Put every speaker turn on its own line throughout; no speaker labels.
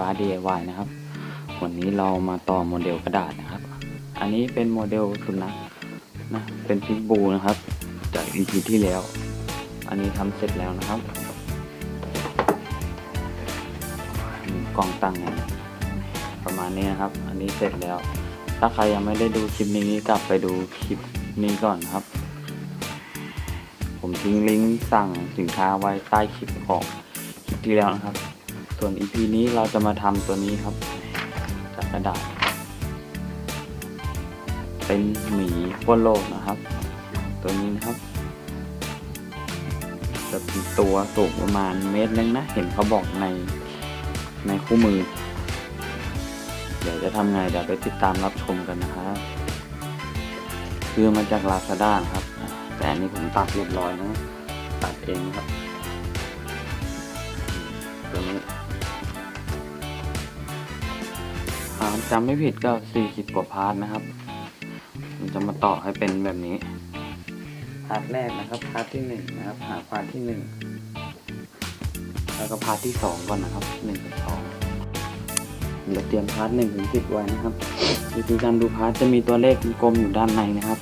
ฟ้า DIY นะครับ วันนี้เรามาต่อโมเดลกระดาษนะครับ อันนี้เป็นโมเดลสุนัขนะ เป็นพิกบูนะครับ จาก EP ที่แล้ว อันนี้ทำเสร็จแล้วนะครับกล้องตั้งไงประมาณนี้นะครับ อันนี้เสร็จแล้ว ถ้าใครยังไม่ได้ดูคลิปนี้กลับไปดูคลิปนี้ก่อนครับ ผมทิ้งลิงก์สั่งสินค้าไว้ใต้คลิปของคลิปที่แล้วนะครับ ส่วน EP นี้เราจะมาทำตัวนี้ครับ จากกระดาษ เป็นหมีขั้วโลกนะครับ ตัวนี้นะครับ จะเป็นตัวสูงประมาณเมตรนึงนะ เห็นเขาบอกในในคู่มือ เดี๋ยวจะทำไงเดี๋ยวไปติดตามรับชมกันนะครับ คือมาจากลาซาด้าครับ แต่อันนี้ผมตัดเรียบร้อยนะ ตัดเองครับ จำไม่ผิดก็ 40 กว่าพาร์ทนะครับผมจะมาต่อให้เป็นแบบนี้ พาร์ทแรกนะครับ พาร์ทที่หนึ่งนะครับ หาพาร์ทที่หนึ่งแล้วก็พาร์ทที่สองก่อนนะครับหนึ่งกับสองเดี๋ยวเตรียมพาร์ทหนึ่งถึงสิบไว้นะครับวิธีการดูพาร์ทจะมีตัวเลขกลมอยู่ด้านในนะครับ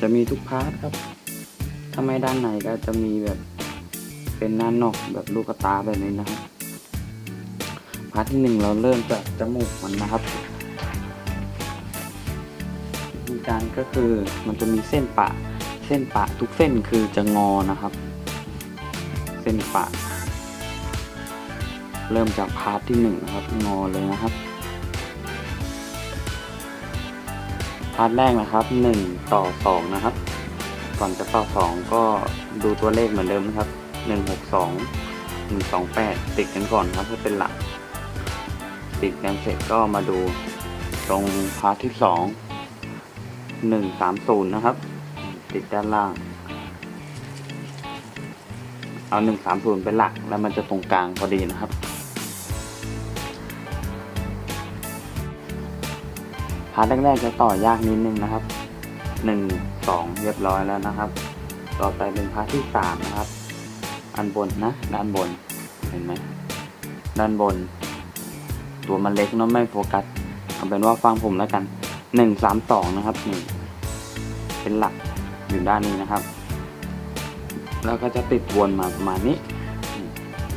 จะมีทุกพาร์ทครับถ้าไม่ด้านในก็จะมีแบบเป็นด้านนอกแบบลูกตาแบบนี้นะครับ พาร์ทที่หนึ่งเราเริ่มจากจมูกมันนะครับวิธีการก็คือมันจะมีเส้นปะ เส้นปะทุกเส้นคือจะงอนะครับ เส้นปะ เริ่มจากพาร์ทที่หนึ่งนะครับงอเลยนะครับพาร์ทแรกนะครับหนึ่งต่อสองนะครับ ก่อนจะต่อสองก็ดูตัวเลขเหมือนเดิมนะครับหนึ่งหกสองหนึ่งสองแปดติดกันก่อนครับเพื่อเป็นหลัก ติดกันเสร็จก็มาดูตรงพาร์ทที่สองหนึ่งสามศูนย์นะครับ ติดด้านล่าง เอาหนึ่งสามศูนย์เป็นหลักแล้วมันจะตรงกลางพอดีนะครับ พาร์ทแรกๆจะต่อยากนิดนึงนะครับหนึ่งสองเรียบร้อยแล้วนะครับ ต่อไปเป็นพาร์ทที่สามนะครับ อันบนนะ ด้านบนเห็นไหมด้านบน ตัวมันเล็กเนาะไม่โฟกัสเอาเป็นว่าฟังผมแล้วกันหนึ่งสามสองนะครับหนึ่งเป็นหลักอยู่ด้านนี้นะครับ แล้วก็จะติดวนมาประมาณนี้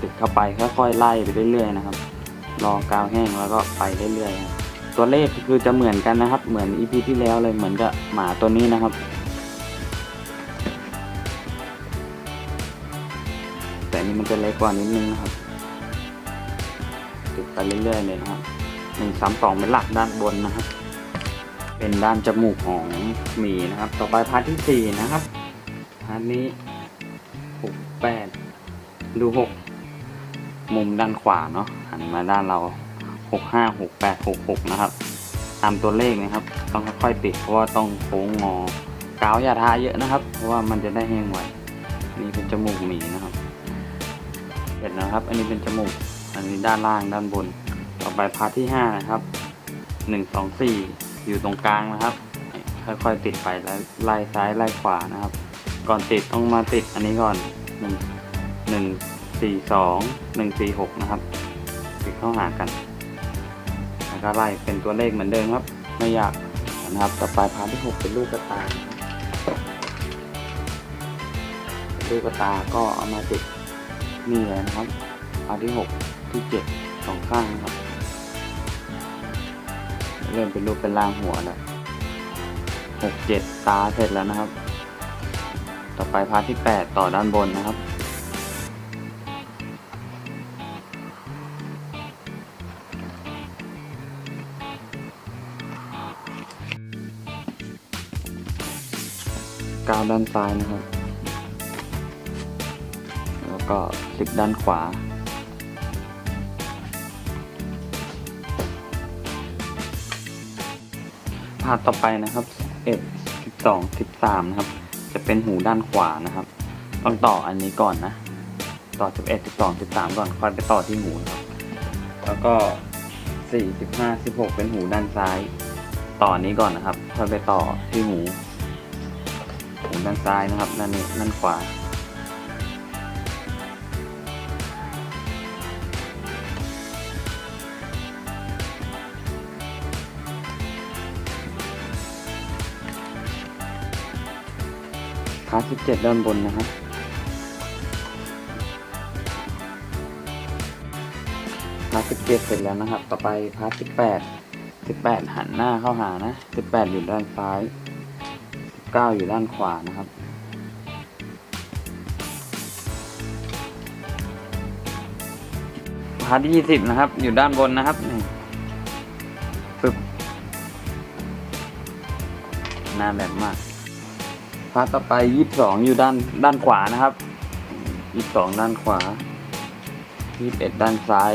ติดเข้าไปค่อยๆไล่ไปเรื่อยๆนะครับ รอกาวแห้งแล้วก็ไปเรื่อยๆตัวเลขคือจะเหมือนกันนะครับ เหมือนอีพีที่แล้วเลยเหมือนกับหมาตัวนี้นะครับ แต่นี้มันจะเล็กกว่านิดนึงนะครับ ไปเรื่อยๆเลยนะครับหนึ่งสามสองเป็นหลักด้านบนนะครับ เป็นด้านจมูกของหมีนะครับ ต่อไปพาร์ทที่สี่นะครับพาร์ทนี้หกแปดดูหกมุมด้านขวาเนาะหันมาด้านเราหกห้าหกแปดหกหกนะครับ ตามตัวเลขนะครับ ต้องค่อยๆติดเพราะว่าต้องโค้งงอกาวอย่าทาเยอะนะครับ เพราะว่ามันจะได้แห้งไวนี่เป็นจมูกหมีนะครับเห็นนะครับ อันนี้เป็นจมูก อันนี้ด้านล่างด้านบน ต่อไปพาร์ทที่ห้านะครับหนึ่งสองสี่อยู่ตรงกลางนะครับ ค่อยๆติดไปแล้วไล่ซ้ายไล่ขวานะครับ ก่อนติดต้องมาติดอันนี้ก่อนหนึ่งหนึ่งสี่สองหนึ่งสี่หกนะครับติดเข้าหากันแล้วก็ไล่เป็นตัวเลขเหมือนเดิมครับ ไม่ยากนะครับ ต่อไปพาร์ทที่หกเป็นลูกกระตาลูกกระตาก็เอามาติดนี่เลยนะครับพาร์ทที่หก ที่เจ็ดสองข้างครับ เริ่มเป็นรูปเป็นร่างหัวแล้วหกเจ็ดตาเสร็จแล้วนะครับ ต่อไปพาร์ทที่แปดต่อด้านบนนะครับกาวด้านซ้ายนะครับ แล้วก็สิบด้านขวา พาร์ทต่อไปนะครับเอ็ดสิบสองสิบสามนะครับ จะเป็นหูด้านขวานะครับต้องต่ออันนี้ก่อนนะ ต่อสิบเอ็ดสิบสองสิบสามก่อนค่อยไปต่อที่หูครับ แล้วก็สี่สิบห้าสิบหกเป็นหูด้านซ้าย ต่อนี้ก่อนนะครับ ค่อยไปต่อที่หู หูด้านซ้ายนะครับด้านนี้ด้านขวาาร์ทสิบเจ็ดด้านบนนะครับพาร์ทสิบเจ็ดเสร็จแล้วนะครับ ต่อไปพาร์ทสิบแปดสิบแปดหันหน้าเข้าหานะสิบแปดอยู่ด้านซ้ายสิบเก้าอยู่ด้านขวานะครับพาร์ทยี่สิบนะครับ อยู่ด้านบนนะครับนี่ปึ๊บหน้าแบบมาก พาร์ทต่อไปยี่สิบสองอยู่ด้านด้านขวานะครับยี่สิบสองด้านขวายี่สิบเอ็ดด้านซ้าย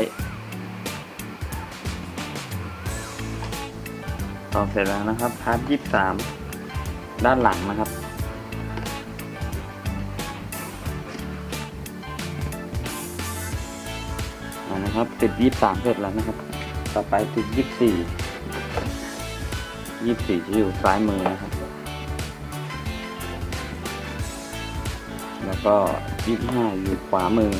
ต่อเสร็จแล้วนะครับพาร์ทยี่สิบสามด้านหลังนะครับอ่านะครับติดยี่สามเสร็จแล้วนะครับ ต่อไปติดยี่สี่ยี่สี่จะอยู่ซ้ายมือนะครับ แล้วก็ยี่ห้าอยู่ขวามือ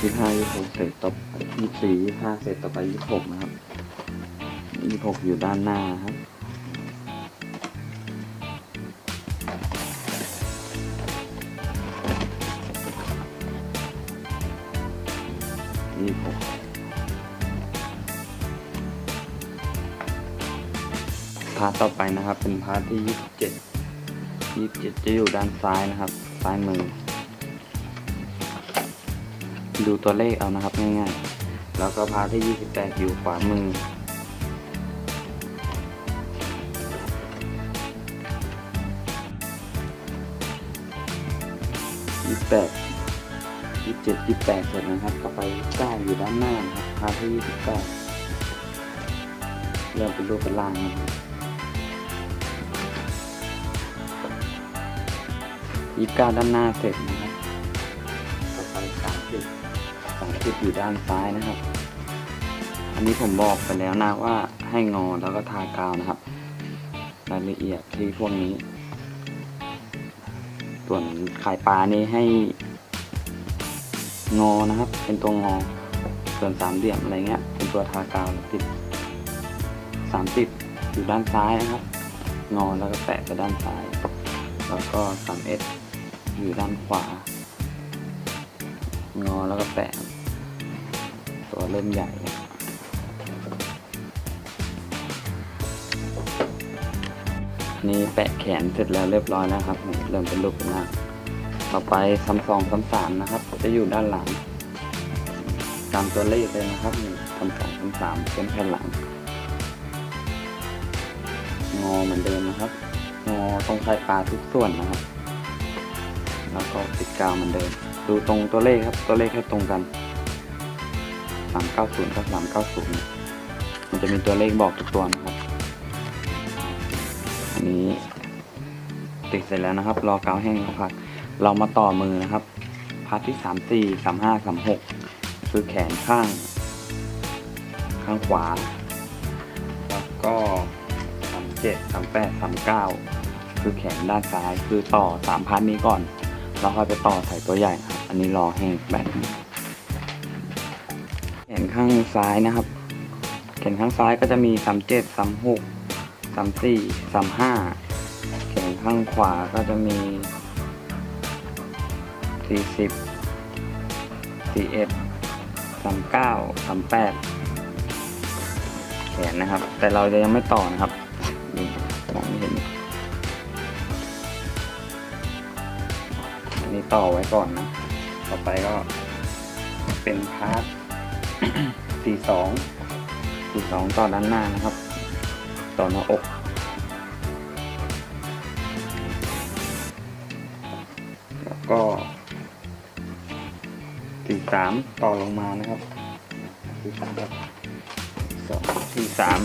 ยี่ห้ายี่หกเสร็จต่อยี่สี่ยี่ห้าเสร็จต่อไปยี่หกนะครับยี่หกอยู่ด้านหน้าครับ พาร์ทต่อไปนะครับ เป็นพาร์ทที่ยี่สิบเจ็ดยี่สิบเจ็ดจะอยู่ด้านซ้ายนะครับ ซ้ายมือ ดูตัวเลขเอานะครับง่ายๆ แล้วก็พาร์ทที่ยี่สิบแปดอยู่ขวามือ ยี่สิบแปดยี่สิบเจ็ดยี่สิบแปดเสร็จนะครับต่อไปเก้าอยู่ด้านหน้านะครับพาที่ยี่สิบเก้าเริ่มเป็นรูปเป็นร่างนะครับ ยี่สิบเก้าด้านหน้าเสร็จนะครับไปสามสิบสามสิบอยู่ด้านซ้ายนะครับ อันนี้ผมบอกไปแล้วนะว่าให้งอแล้วก็ทากาวนะครับ รายละเอียดที่พวกนี้ ส่วนขายปลานี่ให้งอนะครับ เป็นตัวงอ ส่วนสามเหลี่ยมอะไรเงี้ย เป็นตัวทากาวติดสามสิบอยู่ด้านซ้ายนะครับ งอแล้วก็แปะไปด้านซ้าย แล้วก็สามเอส อยู่ด้านขวา งอแล้วก็แปะ ตัวเริ่มใหญ่นี่แปะแขนเสร็จแล้วเรียบร้อยแล้วครับ เริ่มเป็นรูปหน้าต่อไปซ้ำสองซ้ำสามนะครับ จะอยู่ด้านหลัง ตามตัวเลขเลยนะครับซ้ำสองซ้ำสามเป็นแผ่นหลัง งอเหมือนเดิมนะครับ งอตรงชายปลาทุกส่วนนะครับ ก็ติดกาวเหมือนเดิม ดูตรงตัวเลขครับตัวเลขให้ตรงกัน 390กับ390 มันจะมีตัวเลขบอกทุกตัวนะครับอันนี้ติดเสร็จแล้วนะครับ รอกาวแห้งพักเรามาต่อมือนะครับพาร์ทที่สามสี่สามห้าสามหกคือแขนข้าง ข้างขวา แล้วก็สามเจ็ดสามแปดสามเก้าคือแขนด้านซ้าย คือต่อสามพาร์ทนี้ก่อน แล้วค่อยไปต่อใส่ตัวใหญ่ครับ อันนี้รอแห้งแบบนี้แขนข้างซ้ายนะครับแขนข้างซ้ายก็จะมีสามเจ็ดสามหกสามสี่สามห้าแขนข้างขวาก็จะมีสี่สิบสี่เอ็ดสามเก้าสามแปดแขนนะครับ แต่เราจะยังไม่ต่อนะครับนี่มองไม่เห็น นี้ต่อไว้ก่อนนะ ต่อไปก็เป็นพาร์ทสี่สองสี่สองต่อด้านหน้านะครับ ต่อหน้าอก แล้วก็สี่สามต่อลงมานะครับสี่สามครับสองสี่สาม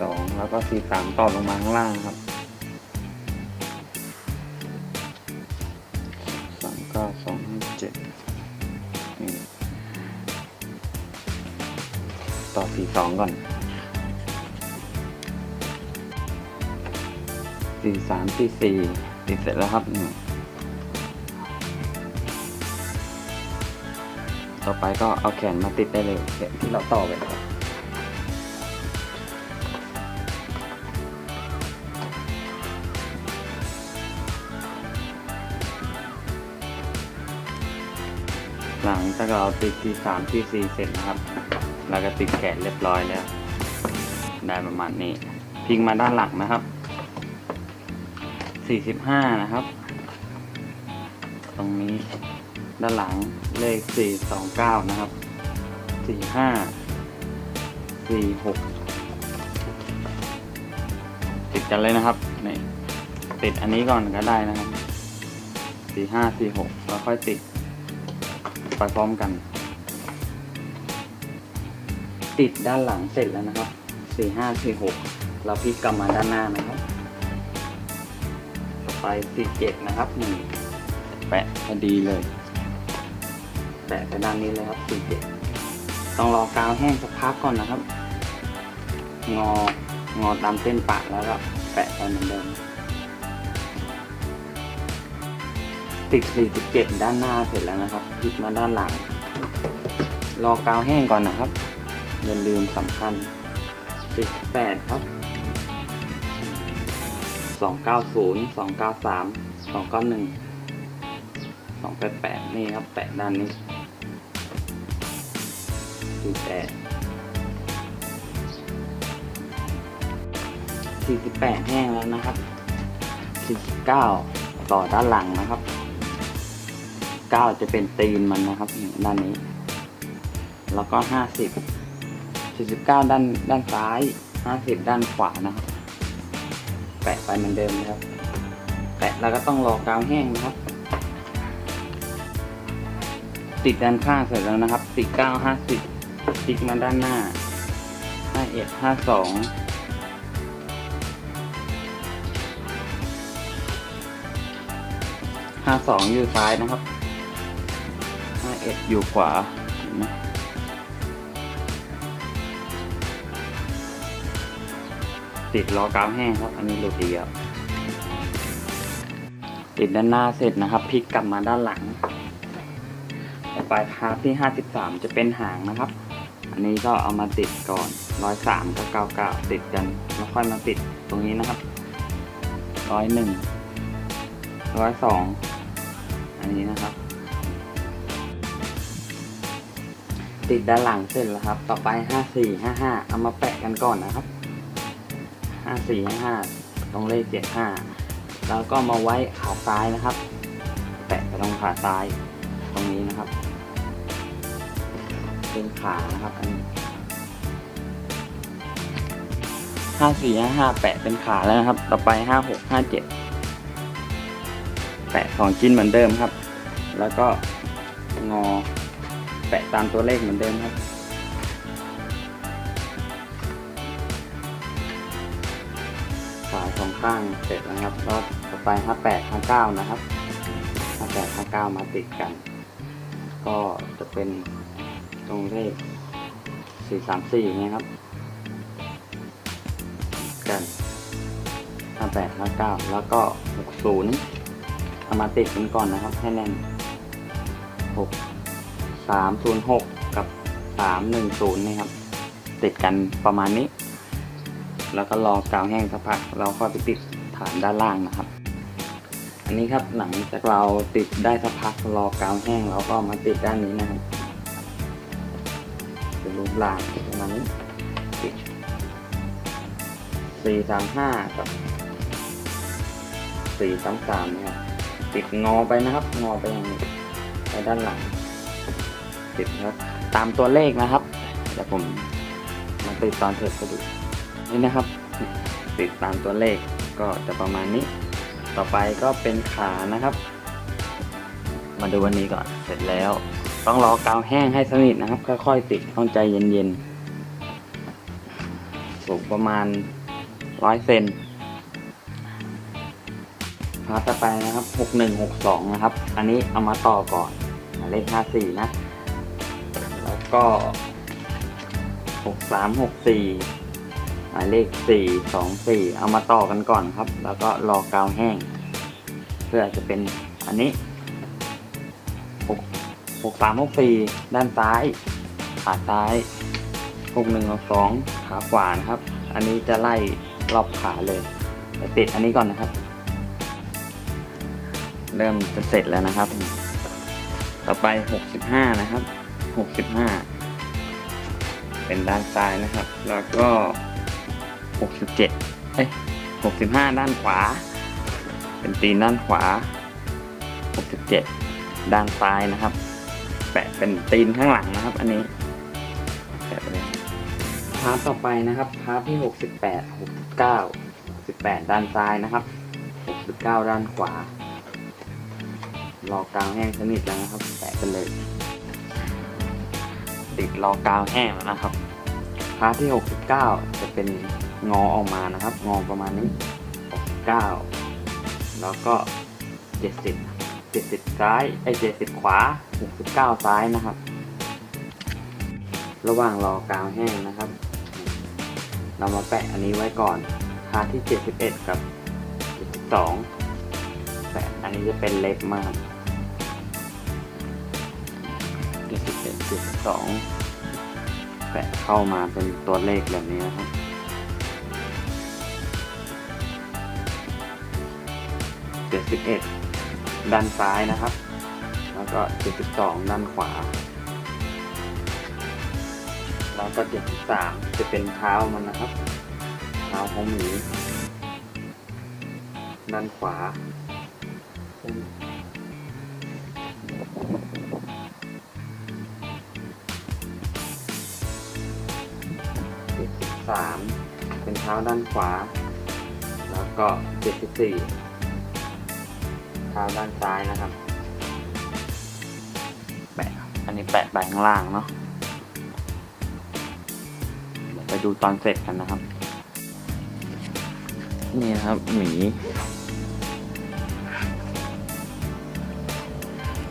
สองแล้วก็สี่สามต่อลงมาข้างล่างครับสามเก้สองห้าเจ็ดต่อสี่สองก่อนสี่สามสี่สี่ติดเสร็จแล้วครับต่อไปก็เอาแขนมาติดได้เลยที่เราต่อไปครับ หลังจากเราติดที่สามที่สี่เสร็จนะครับเราก็ติดแขนเรียบร้อยแล้ว ได้ประมาณนี้ พิงมาด้านหลังนะครับสี่สิบห้านะครับ ตรงนี้ด้านหลังเลขสี่สองเก้านะครับสี่ห้าสี่หกติดกันเลยนะครับนี่ติดอันนี้ก่อนก็ได้นะครับสี่ห้าสี่หกแล้วค่อยติด ไปพร้อมกัน ติดด้านหลังเสร็จแล้วนะครับสี่ห้าสี่หกเราพลิกกลับมาด้านหน้านะครับต่อไปสี่เจ็ดนะครับนี่แปะพอดีเลย แปะไปด้านนี้เลยครับสี่เจ็ดต้องรอกาวแห้งสักพักก่อนนะครับ งองอตามเส้นปะแล้วก็แปะไปเหมือนเดิม ติด47ด้านหน้าเสร็จแล้วนะครับพลิกมาด้านหลัง รอกาวแห้งก่อนนะครับอย่าลืมสำคัญ18ครับ290 293 291 288 นี่ครับ แปะด้านนี้48 48 แห้งแล้วนะครับ 49 ต่อด้านหลังนะครับ 9 จะเป็นตีนมันนะครับ ด้านนี้ แล้วก็ 50 49 ด้านด้านซ้าย 50 ด้านขวานะครับ แปะไปเหมือนเดิมนะครับ แปะแล้วก็ต้องรอกาวแห้งนะครับ ติดด้านข้างเสร็จแล้วนะครับ 49 50ติดมาด้านหน้า 51 52ห้าสองอยู่ซ้ายนะครับ ห้าเอ็ดอยู่ขวาเห็นไหมติดล้อกาวแห้งครับ อันนี้หลุดดีครับติดด้านหน้าเสร็จนะครับพลิกกลับมาด้านหลังต่อไปพาร์ทที่ห้าสิบสามจะเป็นหางนะครับ อันนี้ก็เอามาติดก่อนร้อยสามกับเก้าเกาติดกันแล้วค่อยมาติดตรงนี้นะครับร้อยหนึ่งร้อยสองอันนี้นะครับ ติดด้านหลังเสร็จแล้วครับ ต่อไปห้าสี่ห้าห้าเอามาแปะกันก่อนนะครับห้าสี่ห้าห้าตรงเลขเจ็ดห้าแล้วก็มาไว้ขาซ้ายนะครับ แปะไปตรงขาซ้ายตรงนี้นะครับ เป็นขานะครับอันนี้ห้าสี่ห้าห้าแปะเป็นขาแล้วนะครับ ต่อไปห้าหกห้าเจ็ดแปะสองชิ้นเหมือนเดิมครับ แล้วก็งอ แปะตามตัวเลขเหมือนเดิมครับ สายสองข้างเสร็จแล้วครับแล้วต่อไปห้าแปดห้าเก้านะครับห้าแปดห้าเก้ามาติดกัน ก็จะเป็นตรงเลขสี่สามสี่เงี้ยครับ กันห้าแปดห้าเก้าแล้วก็หกศูนย์เอามาติดกันก่อนนะครับ ให้แน่นห กสามศูนย์หกกับสามหนึ่งศูนย์นี่ครับ ติดกันประมาณนี้ แล้วก็รอกาวแห้งสักพักเราค่อยไปติดฐานด้านล่างนะครับ อันนี้ครับหลังจากเราติดได้สักพักรอกาวแห้งเราก็มาติดด้านนี้นะครับเป็นรูปร่างประมาณนี้ติดสี่สามห้ากับสี่สามสามนะครับติดงอไปนะครับ งอไปอย่างนี้ไปด้านหลัง ติดครับตามตัวเลขนะครับเดี๋ยวผมมาติดตอนเสร็จก็ดูนี่นะครับ ติดตามตัวเลขก็จะประมาณนี้ ต่อไปก็เป็นขานะครับ มาดูวันนี้ก่อนเสร็จแล้ว ต้องรอกาวแห้งให้สนิทนะครับ ค่อยๆติดต้องใจเย็นๆสูงประมาณร้อยเซนพาร์ทต่อไปนะครับ 6162 นะครับ อันนี้เอามาต่อก่อนหมายเลข54 นะ แล้วก็6364หมายเลข424เอามาต่อกันก่อนครับ แล้วก็รอกาวแห้ง เพื่อจะเป็นอันนี้6หกสามหกสี่ด้านซ้าย ขาซ้ายหกหนึ่งหกสองขาขวานะครับ อันนี้จะไล่รอบขาเลยแต่ติดอันนี้ก่อนนะครับ เริ่มจะเสร็จแล้วนะครับ ต่อไปหกสิบห้านะครับ หกสิบห้าเป็นด้านซ้ายนะครับ แล้วก็หกสิบเจ็ดเอ้ยหกสิบห้าด้านขวา เป็นตีนด้านขวาหกสิบเจ็ดด้านซ้ายนะครับ แปะเป็นตีนข้างหลังนะครับ อันนี้แปะไปเลยพาร์ทต่อไปนะครับพาร์ทที่หกสิบแปดหกสิบเก้าสิบแปดด้านซ้ายนะครับหกสิบเก้าด้านขวา รอกลาวแห้งสนิทแล้วนะครับ แปะกันเลย ติดรอกาวแห้งแล้วนะครับ พาร์ทที่ 69 จะเป็นงอออกมานะครับ งอประมาณนี้ 69 แล้วก็ 70 70 ซ้ายไอ้70 ขวา 69 ซ้ายนะครับ ระหว่างรอกาวแห้งนะครับ เรามาแปะอันนี้ไว้ก่อนพาร์ทที่ 71 กับ 72แปะอันนี้จะเป็นเล็กมาก 71.2แปะเข้ามาเป็นตัวเลขแบบนี้นะครับ71ด้านซ้ายนะครับ แล้วก็72ด้านขวา แล้วก็73จะเป็นเท้ามันนะครับ เท้าของหมีด้านขวา สามเป็นเท้าด้านขวา แล้วก็เจ็ดสี่เท้าด้านซ้ายนะครับ แปะ อันนี้แปะไปข้างล่างเนาะไปดูตอนเสร็จกันนะครับ นี่นะครับ หมี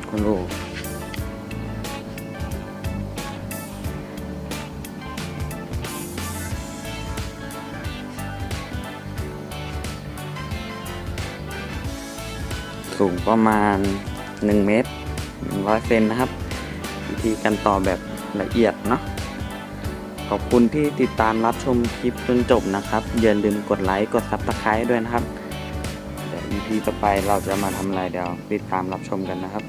คุณลูก สูงประมาณ 1 เมตร 100 เซนนะครับ วิธีการต่อแบบละเอียดเนาะขอบคุณที่ติดตามรับชมคลิปจนจบนะครับ อย่าลืมกดไลค์ กด Subscribe ด้วยนะครับเดี๋ยว EP ต่อไปเราจะมาทำอะไรเดี๋ยวติดตามรับชมกันนะครับ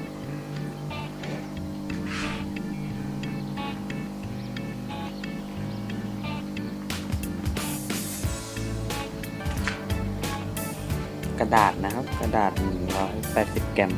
กระดาษนะครับกระดาษ 180 แกรม